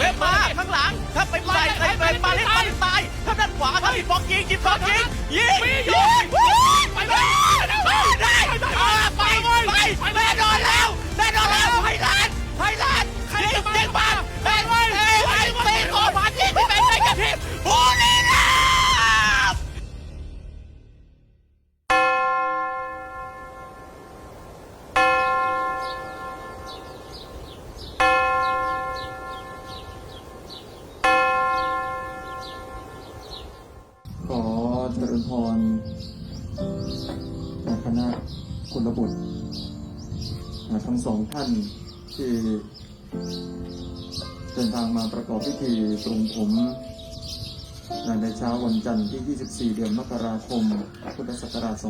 เว็บมาข้างหลัง ถ้าไปใส่ใครไปปาเล่นปาเล่นตาย ถ้าด้านขวาถ้ามีฟองยิงจิบฟองยิงยิงยิงไปเลยไปได้ไปไปไป คุณบุตระบุทั้งสองท่านที่เดินทางมาประกอบพิธีปรงผมในเช้าวันจันทร์ที่ 24 เดือนมกราคม พุทธศักราช 2565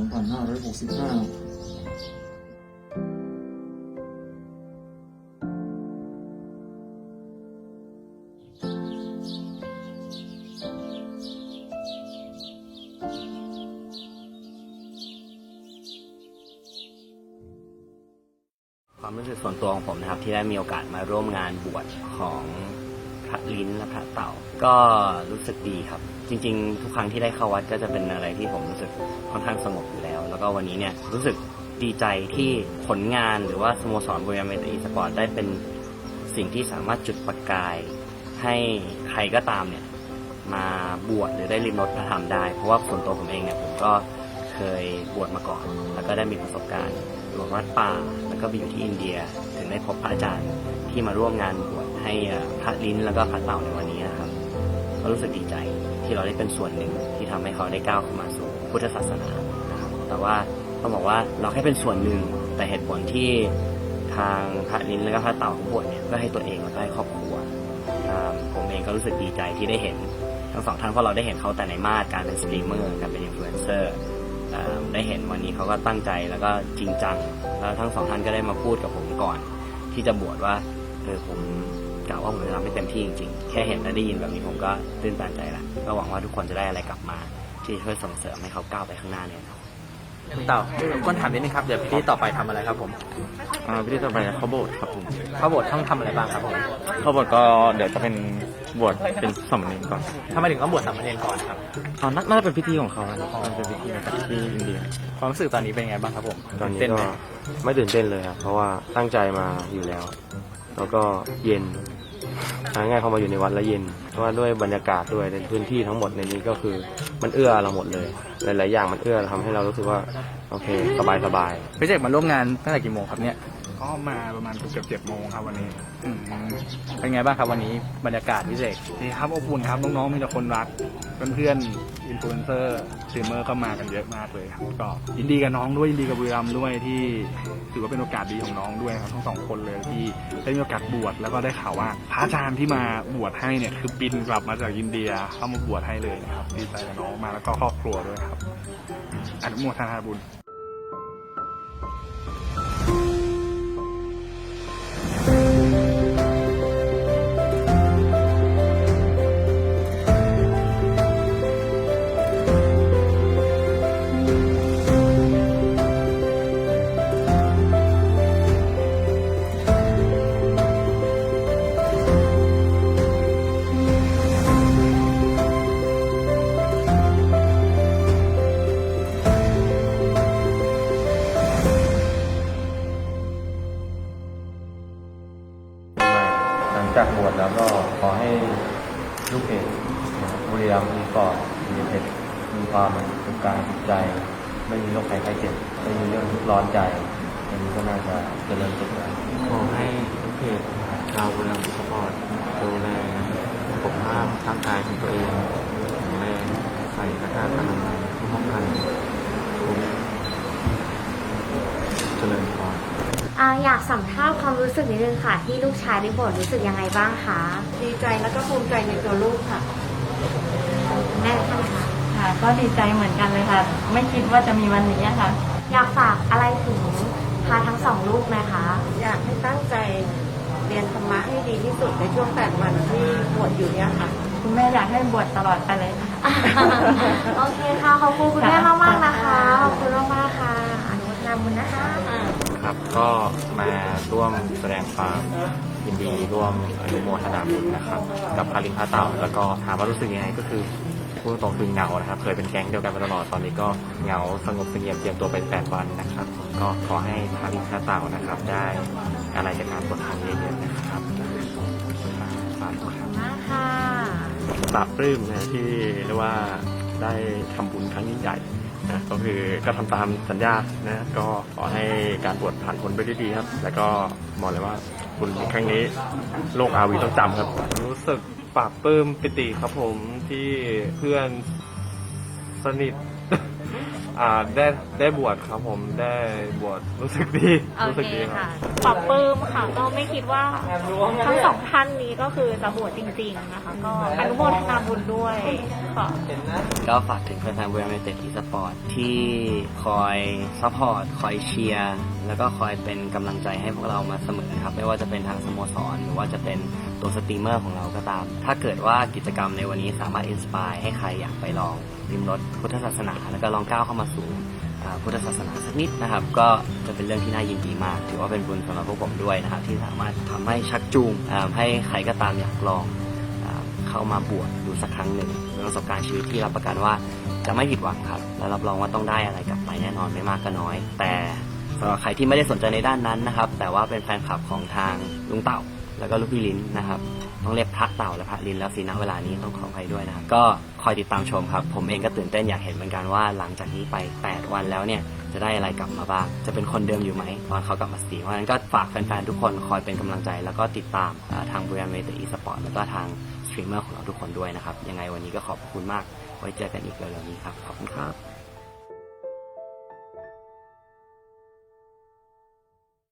ความรู้สึกส่วนตัวของผมนะครับ ที่ได้มีโอกาสมาร่วมงานบวชของพระลิ้นและพระเต่า ก็รู้สึกดีครับ จริง ๆ ทุกครั้งที่ได้เข้าวัดก็จะเป็นอะไรที่ผมรู้สึกค่อนข้างสงบอยู่แล้ว แล้วก็วันนี้เนี่ยรู้สึกดีใจที่ผลงานหรือว่าสโมสรบุรีรัมย์เมตอีสปอร์ตได้เป็นสิ่งที่สามารถจุดประกาย ให้ใครก็ตามเนี่ยมาบวชหรือได้ริมรสพระธรรมได้ เพราะว่าส่วนตัวผมเองเนี่ยผมก็ เคยบวชมาก่อน แล้วก็ได้มีประสบการณ์บวชวัดป่า แล้วก็ไปอยู่ที่อินเดีย ถึงได้พบพระอาจารย์ที่มาร่วมงานบวชให้พระลิ้นแล้วก็พระเต่าในวันนี้นะครับ ก็รู้สึกดีใจที่เราได้เป็นส่วนหนึ่งที่ทำให้เขาได้ก้าวเข้ามาสู่พุทธศาสนานะครับ แต่ว่าต้องบอกว่าเราแค่เป็นส่วนหนึ่ง แต่เหตุผลที่ทางพระลิ้นแล้วก็พระเต่าเขาบวชเนี่ยก็ให้ตัวเองแล้วก็ให้ครอบครัวผมเองก็รู้สึกดีใจที่ได้เห็นทั้งสองท่านเพราะเราได้เห็นเขาแต่ในมาตรการเป็นสตรีมเมอร์การเป็นอินฟลูเอนเซอร์ ได้เห็นวันนี้เขาก็ตั้งใจแล้วก็จริงจัง แล้วทั้งสองท่านก็ได้มาพูดกับผมก่อน ที่จะบวชว่าเออผมกล่าวว่าผมจะทำให้เต็มที่จริงๆ แค่เห็นและได้ยินแบบนี้ผมก็ตื่นตันใจละก็หวังว่าทุกคนจะได้อะไรกลับมา ที่ช่วยส่งเสริมให้เขาก้าวไปข้างหน้าเนี่ยครับคุณเต่าก้นถามนิดนึงครับเดี๋ยวพิธีต่อไปทำอะไรครับผมอ่าพิธีต่อไปเขาโบสถ์ครับผมเข้าโบสถ์ต้องทำอะไรบ้างครับผมเขาโบสถ์ก็เดี๋ยวจะเป็น บวชเป็นสามเณรก่อนทำไมถึงต้องบวชสามเณรก่อนครับอ่าน่าน่าจะเป็นพิธีของเขานะมันเป็นพิธีมาจากที่อินเดีย ความรู้สึกตอนนี้เป็นไงบ้างครับผมตอนนี้เต้นก็ไหมไม่ตื่นเต้นเลยครับ เพราะว่าตั้งใจมาอยู่แล้ว แล้วก็เย็นหาง่ายเข้ามาอยู่ในวัดแล้วเย็น เพราะว่าด้วยบรรยากาศด้วยในพื้นที่ทั้งหมดในนี้ก็คือมันเอื้อเราหมดเลย หลาย ๆ อย่างมันเอื้อทำให้เรารู้สึกว่าโอเค สบายสบายพี่เจกมาร่วมงานตั้งแต่กี่โมงครับเนี่ย ก็มาประมาณเกือบเจ็ดโมงครับวันนี้อืมเป็นไงบ้างครับวันนี้บรรยากาศพี่เจกดีครับอบอุ่นครับน้องๆมีแต่คนรักเพื่อนๆอินฟลูเอนเซอร์สตรีมเมอร์ก็มากันเยอะมากเลยครับก็ยินดีกับน้องด้วยยินดีกับบุรีรัมย์ด้วยที่ถือว่าเป็นโอกาสดีของน้องด้วยครับทั้งสองคนเลยที่ได้มีโอกาสบวชแล้วก็ได้ข่าวว่าพระอาจารย์ที่มาบวชให้เนี่ยคือบินกลับมาจากอินเดียเข้ามาบวชให้เลยนะครับดีใจกับน้องมากแล้วก็ครอบครัวด้วยครับอนุโมทนาบุญ ลูกเพจบุรีรัมย์มีปอดมีเพจมีความสุขกายสุขใจ ไม่มีโรคภัยไข้เจ็บไม่มีเรื่องทุกข์ร้อนใจอันนี้ก็น่าจะเจริญสุขแล้วขอให้ทุกเพจชาวบุรีรัมย์สปอร์ตดูแลสุขภาพร่างกายของตัวเองแข็งแรงใส่หน้ากากอนามัยป้องกันทุกเจริญพร อ่าอยากสัมภาษณ์ความรู้สึกนิดนึงค่ะ ที่ลูกชายได้บวชรู้สึกยังไงบ้างคะดีใจแล้วก็ภูมิใจในตัวลูกค่ะแม่ท่านคะค่ะ ก็ดีใจเหมือนกันเลยค่ะ ไม่คิดว่าจะมีวันนี้อะค่ะ อยากฝากอะไรถึงพาทั้งสองลูกไหมคะ อยากให้ตั้งใจเรียนธรรมะให้ดีที่สุดในช่วงแปดวันที่บวชอยู่เนี่ยค่ะ คุณแม่อยากให้บวชตลอดไปเลยค่ะ โอเคค่ะขอบคุณคุณแม่มากๆนะคะขอบคุณมากๆค่ะอนุโมทนาบุญนะคะคครับ ก็มาร่วมแสดงความยินดีร่วมอนุโมทนาบุญนะครับ กับพาลินพาเต่าแล้วก็ถามว่ารู้สึกยังไงก็คือพูดตรงๆคือเหงานะครับ เคยเป็นแก๊งเดียวกันมาตลอดตอนนี้ก็เหงาสงบเสงี่ยมเตรียมตัวไปแปดวันนะครับ ก็ขอให้พาลินพาเต่านะครับ ได้อะไรจากการบวชครั้งนี้เยอะๆนะครับสาธุครับมากค่ะปราบปลื้มนะที่เรียกว่าได้ทำบุญครั้งยิ่งใหญ่ นะก็คือก็ทำตามสัญญานะก็ขอให้การบวชผ่านพ้นไปด้วยดีครับ แล้วก็บอกเลยว่าคุณครั้งนี้โลกอาวีต้องจำครับ รู้สึกปราบปลื้มปิติครับผมที่เพื่อนสนิทอ่าได้ได้บวชครับผมได้บวชรู้สึกดีโอรู้สึกเคดีครัค่ะบปรับปลื้มค่ะ ก็ไม่คิดว่าทั้งสองท่านนี้ก็คือจะบวชจริง ๆ นะคะ ก็อนุโมทนาบุญด้วยค่ะ ก็ฝากถึงแฟนๆเวลเมเต็ดอีสปอร์ตที่คอยซัพพอร์ตคอยเชียร์แล้วก็คอยเป็นกำลังใจให้พวกเรามาเสมอนะครับ ไม่ว่าจะเป็นทางสโมสร หรือว่าจะเป็นตัวสตรีมเมอร์ของเราก็ตาม ถ้าเกิดว่ากิจกรรมในวันนี้สามารถอินสปายให้ใครอยากไปลองริมรถพุทธศาสนา แล้วก็ลองก้าวเข้ามาสู่พุทธศาสนาสักนิดนะครับ ก็จะเป็นเรื่องที่น่ายินดีมาก ถือว่าเป็นบุญสำหรับพวกผมด้วยนะครับที่สามารถทำให้ชักจูงให้ใครก็ตามอยากลองอเข้ามาบวชดูสักครั้งหนึ่งเป็นประสบการณ์ชีวิตที่รับประกันว่าจะไม่ผิดหวังครับและรับรองว่าต้องได้อะไรกลับไปแน่นอนไม่มากก็น้อย แต่สำหรับใครที่ไม่ได้สนใจในด้านนั้นนะครับ แต่ว่าเป็นแฟนคลับของทางลุงเต่า แล้วก็ลูกพี่ลิ้นนะครับ ต้องเรียกพระเต่าและพระลิ้นแล้วสินะเวลานี้ต้องขออภัยด้วยนะครับ ก็คอยติดตามชมครับ ผมเองก็ตื่นเต้นอยากเห็นเหมือนกันว่าหลังจากนี้ไป 8 วันแล้วเนี่ยจะได้อะไรกลับมาบ้าง จะเป็นคนเดิมอยู่ไหมตอนเขากลับมาสตีเพราะฉะนั้นก็ฝากแฟนๆทุกคนคอยเป็นกำลังใจ แล้วก็ติดตามทางบริษัทเมเตอร์อีสปอร์ตแล้วก็ทางสตรีมเมอร์ของเราทุกคนด้วยนะครับ ยังไงวันนี้ก็ขอบคุณมาก ไว้เจอกันอีกเร็วๆนี้ครับ ขอบคุณครับ